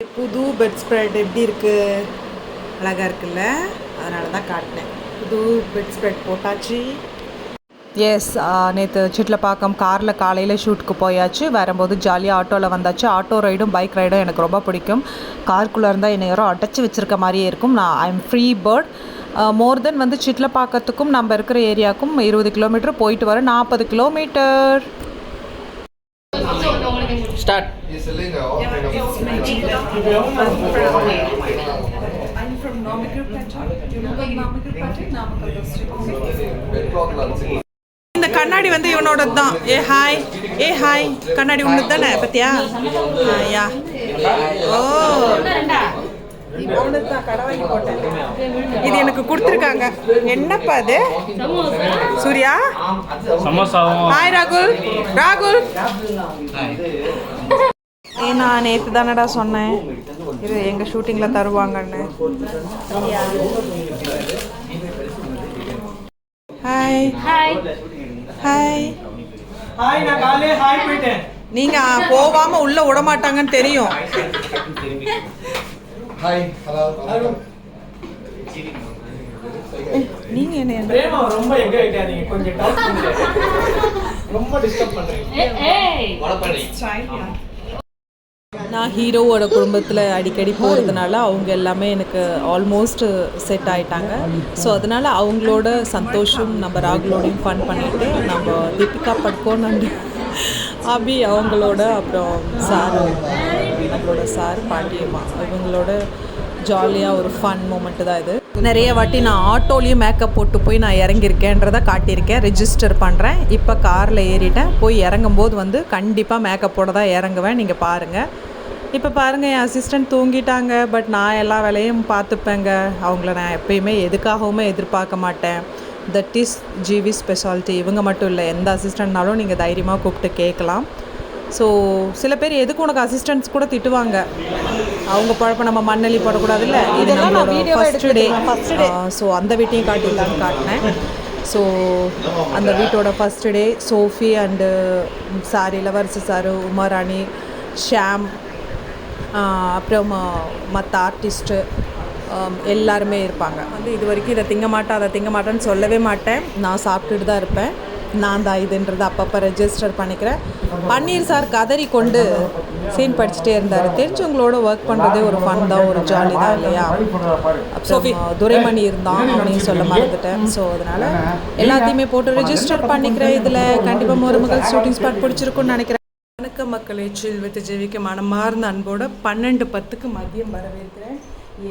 புது bed spread எப்படி இருக்குது அழகாக இருக்குல்ல? அதனால தான் காட்டினேன். புது பெட் ஸ்ப்ரெட் போட்டாச்சு. எஸ் நேற்று சிட்லப்பாக்கம் காரில் காலையில் ஷூட்டுக்கு போயாச்சு. வரும்போது ஜாலியாக ஆட்டோவில் வந்தாச்சு. ஆட்டோ ரைடும் பைக் ரைடும் எனக்கு ரொம்ப பிடிக்கும். காருக்குள்ளே இருந்தால் என்னை யாரோ அடைச்சி வச்சிருக்க மாதிரியே இருக்கும். நான் I am free bird more then வந்து சிட்லப்பாக்கத்துக்கும் நம்ம இருக்கிற ஏரியாவுக்கும் இருபது கிலோமீட்டர் போயிட்டு வர நாற்பது kilometre I'm from. Do you know district. lancing? இந்த கண்ணாடி வந்து இவனோட தான் ஏ ஹாய் ஏ ஹாய் கண்ணாடி உனது தானே பத்தியா யா ஓ இது எனக்கு கொடுத்துருக்காங்க. என்னப்பா அது? சூர்யா? ஹாய் ராகுல். ராகுல். நான் நேற்று தானடா சொன்னேன். இது எங்கள் ஷூட்டிங்கில் தருவாங்கன்னு. ஹாய் ஹாய் ஹாய் ஹாய் நான் காலையிலே ஹாய் போயிட்டேன். நீங்க போகாம உள்ள விட மாட்டாங்கன்னு தெரியும். Hi, hello. நீங்க என்ன பிரேமா ரொம்ப எங்க வைக்காதீங்க கொஞ்சம் டவுட் ரொம்ப டிஸ்டர்ப் பண்றீங்க. ஏய். நான் ஹீரோவோட குடும்பத்தில் அடிக்கடி போகிறதுனால அவங்க எல்லாமே எனக்கு ஆல்மோஸ்ட் செட் ஆயிட்டாங்க. ஸோ அதனால் அவங்களோட சந்தோஷம் நம்ம ராகுலோடையும் ஃபன் பண்ணிட்டு நம்ம தீபிகா அண்ட் அபி அவங்களோட அப்புறம் சார். நம்மளோட சார் பாட்டியம்மா இவங்களோட ஜாலியாக ஒரு ஃபன் மூமெண்ட்டு தான் இது. நிறைய வாட்டி நான் ஆட்டோலேயும் மேக்கப் போட்டு போய் நான் இறங்கியிருக்கேன்றதை காட்டியிருக்கேன். ரெஜிஸ்டர் பண்ணுறேன் இப்போ காரில் ஏறிட்டேன். போய் இறங்கும்போது வந்து கண்டிப்பாக மேக்கப்போட தான் இறங்குவேன். நீங்கள் பாருங்கள் இப்போ பாருங்கள் என் அசிஸ்டன்ட் தூங்கிட்டாங்க. பட் நான் எல்லா வேலையும் பார்த்துப்பேங்க. அவங்கள நான் எப்பயுமே எதுக்காகவுமே எதிர்பார்க்க மாட்டேன். தட் இஸ் ஜிவி ஸ்பெஷாலிட்டி இவங்க மட்டும் இல்லை எந்த அசிஸ்டன்ட்னாலும் நீங்கள் தைரியமாக கூப்பிட்டு கேட்கலாம். ஸோ சில பேர் எதுக்கு உனக்கு அசிஸ்டன்ட்ஸ் கூட திட்டுவாங்க? அவங்க பழப்ப நம்ம மண்ணலி போடக்கூடாதுல்ல? இது நம்மளோட ஃபஸ்ட்டு டே ஸோ அந்த வீட்டையும் காட்டிடலான்னு காட்டினேன். ஸோ அந்த வீட்டோட first day Sophie and sir Ilavarasi sir Umarani Sham அப்புறம் மற்ற ஆர்டிஸ்ட்டு எல்லாருமே இருப்பாங்க. வந்து இது வரைக்கும் இதை திங்க மாட்டேன் அதை திங்க மாட்டேன்னு சொல்லவே மாட்டேன். நான் சாப்பிட்டுட்டு தான் இருப்பேன். நான் தான் இதுன்றது அப்பப்போ ரெஜிஸ்டர் பண்ணிக்கிறேன் பன்னீர் சார் கதறி கொண்டு சீன் படிச்சுட்டே இருந்தார். தெரிஞ்சவங்களோட ஒர்க் பண்ணுறதே ஒரு ஃபன் தான் ஒரு ஜாலி தான் இல்லையா? துரைமணி இருந்தான் அப்படின்னு சொல்ல மறந்துட்டேன். ஸோ அதனால் எல்லாத்தையுமே போட்டு ரெஜிஸ்டர் பண்ணிக்கிறேன் இதில் கண்டிப்பாக மருமகள் ஷூட்டிங் ஸ்பாட் பிடிச்சிருக்குன்னு நினைக்கிறேன். வணக்க மக்களை சில் வித் ஜெவிக்கு மனமார்ந்த அன்போட பன்னெண்டு பத்துக்கு மதியம் வரவேற்கிறேன்.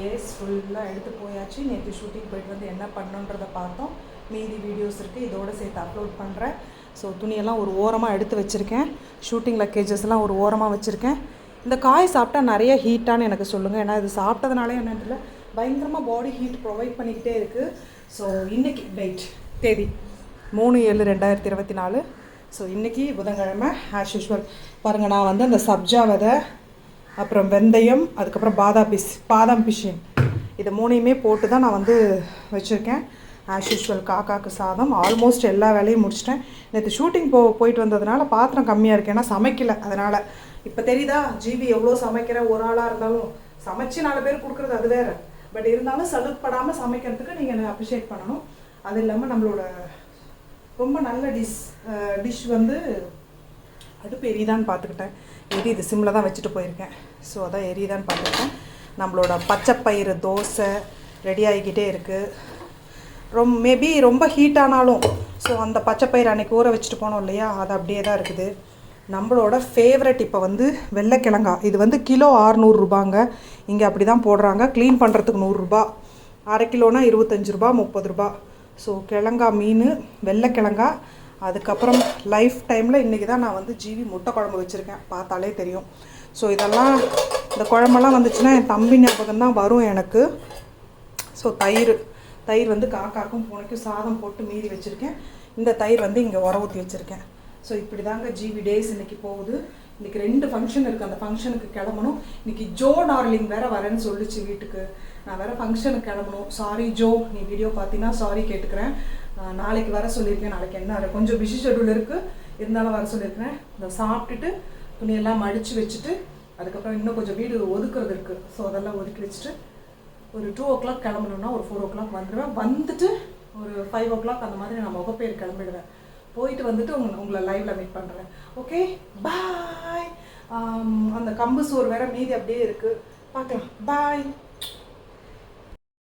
ஏஸ் ஃபுல்லாக எடுத்து போயாச்சு. நேற்று ஷூட்டிங் போயிட்டு வந்து என்ன பண்ணுன்றதை பார்த்தோம். மீதி வீடியோஸ் இருக்குது இதோட சேர்த்து அப்லோட் பண்ணுறேன் ஸோ துணியெல்லாம் ஒரு ஓரமாக எடுத்து வச்சுருக்கேன். ஷூட்டிங் லக்கேஜஸ்லாம் ஒரு ஓரமாக வச்சுருக்கேன். இந்த காய் சாப்பிட்டா நிறைய ஹீட்டான்னு எனக்கு சொல்லுங்கள் ஏன்னா இது சாப்பிட்டதுனாலே என்னன்னு தெரியல. பயங்கரமாக பாடி ஹீட் ப்ரொவைட் பண்ணிக்கிட்டே இருக்குது ஸோ இன்றைக்கி டேட் தேதி மூணு ஏழு ரெண்டாயிரத்தி இருபத்தி நாலு. ஸோ இன்றைக்கி புதன்கிழமை ஆஸ் யூஷுவல் பாருங்கள் நான் வந்து அந்த சப்ஜா விதை அப்புறம் வெந்தயம் அதுக்கப்புறம் பாதாம் பிஸ் பாதாம் பிஷின் இது மூணையுமே போட்டு தான் நான் வந்து வச்சுருக்கேன். ஆஸ் யூஷுவல் காக்காக்கு சாதம் ஆல்மோஸ்ட் எல்லா வேலையும் முடிச்சிட்டேன். நேற்று ஷூட்டிங் போ போயிட்டு வந்ததுனால பாத்திரம் கம்மியாக இருக்கு ஏன்னா சமைக்கல அதனால். இப்போ தெரியுதா ஜிபி எவ்வளோ சமைக்கிற ஒரு ஆளாக இருந்தாலும் சமைச்சு நாலு பேர் கொடுக்குறது அது வேறு. பட் இருந்தாலும் சலுப்படாமல் சமைக்கிறதுக்கு நீங்கள் அப்ரிஷியேட் பண்ணணும். அது இல்லாமல் நம்மளோட ரொம்ப நல்ல டிஷ் டிஷ் வந்து அடுப்பு எரியுதான்னு பார்த்துக்கிட்டேன் எரி இது சிம்மில் தான் வச்சுட்டு போயிருக்கேன். ஸோ அதான் எரியுதான்னு பார்த்துக்கிட்டேன் நம்மளோட பச்சைப்பயிறு தோசை ரெடி ஆகிக்கிட்டே இருக்குது ரொம் மேபி ரொம்ப ஹீட் ஆனாலும் ஸோ அந்த பச்சைப்பயிறு அன்னைக்கு ஊற வச்சுட்டு போனோம் இல்லையா? அது அப்படியே தான் இருக்குது. நம்மளோட ஃபேவரட் இப்போ வந்து வெள்ளைக்கிழங்கா. இது வந்து கிலோ ஆறுநூறுரூபாங்க இங்கே அப்படி தான் போடுறாங்க க்ளீன் பண்ணுறதுக்கு நூறுரூபா அரை கிலோனா இருபத்தஞ்சி ரூபா முப்பது ரூபா. ஸோ கிழங்கா மீன் வெள்ளைக்கிழங்கா. அதுக்கப்புறம் லைஃப் டைமில் இன்றைக்கி தான் நான் வந்து ஜீவி முட்டை குழம்பு வச்சுருக்கேன். பார்த்தாலே தெரியும். ஸோ இதெல்லாம் இந்த குழம்பெல்லாம் வந்துச்சுன்னா என் தம்பி ஞாபகம் தான் வரும் எனக்கு. ஸோ தயிர். தயிர் வந்து காக்காக்கும் பூனைக்கும் சாதம் போட்டு மீதி வச்சுருக்கேன். இந்த தயிர் வந்து இங்கே உர ஊற்றி வச்சுருக்கேன். ஸோ இப்படி தாங்க ஜிபி டேஸ் இன்னைக்கு போகுது. இன்னைக்கு ரெண்டு ஃபங்க்ஷன் இருக்குது அந்த ஃபங்க்ஷனுக்கு கிளம்பணும். இன்னைக்கு ஜோ டார்லிங் வேற வரேன்னு சொல்லிச்சு வீட்டுக்கு. நான் வேற ஃபங்க்ஷனுக்கு கிளம்பணும். சாரி ஜோ நீ வீடியோ பார்த்தீங்கன்னா சாரி கேட்டுக்கிறேன். நாளைக்கு வர சொல்லியிருக்கேன். நாளைக்கு என்ன கொஞ்சம் பிஸி ஷெட்யூல் இருக்குது இருந்தாலும் வர சொல்லியிருக்கிறேன். இதை சாப்பிட்டுட்டு துணியெல்லாம் மடித்து வச்சுட்டு அதுக்கப்புறம் இன்னும் கொஞ்சம் வீடு ஒதுக்குறது இருக்குது ஸோ அதெல்லாம் ஒதுக்கி வச்சுட்டு ஒரு டூ ஓ கிளாக் கிளம்பணுன்னா ஒரு ஃபோர் ஓ கிளாக் வந்துடுவேன். வந்துட்டு ஒரு ஃபைவ் ஓ கிளாக் அந்த மாதிரி நான் முகப்பேர் கிளம்பிடுவேன். போயிட்டு வந்துட்டு உங்களை உங்களை லைவில் மீட் பண்ணுறேன் ஓகே பாய் அந்த கம்பு சோறு வேற மீதி அப்படியே இருக்குது பார்க்கலாம். பாய்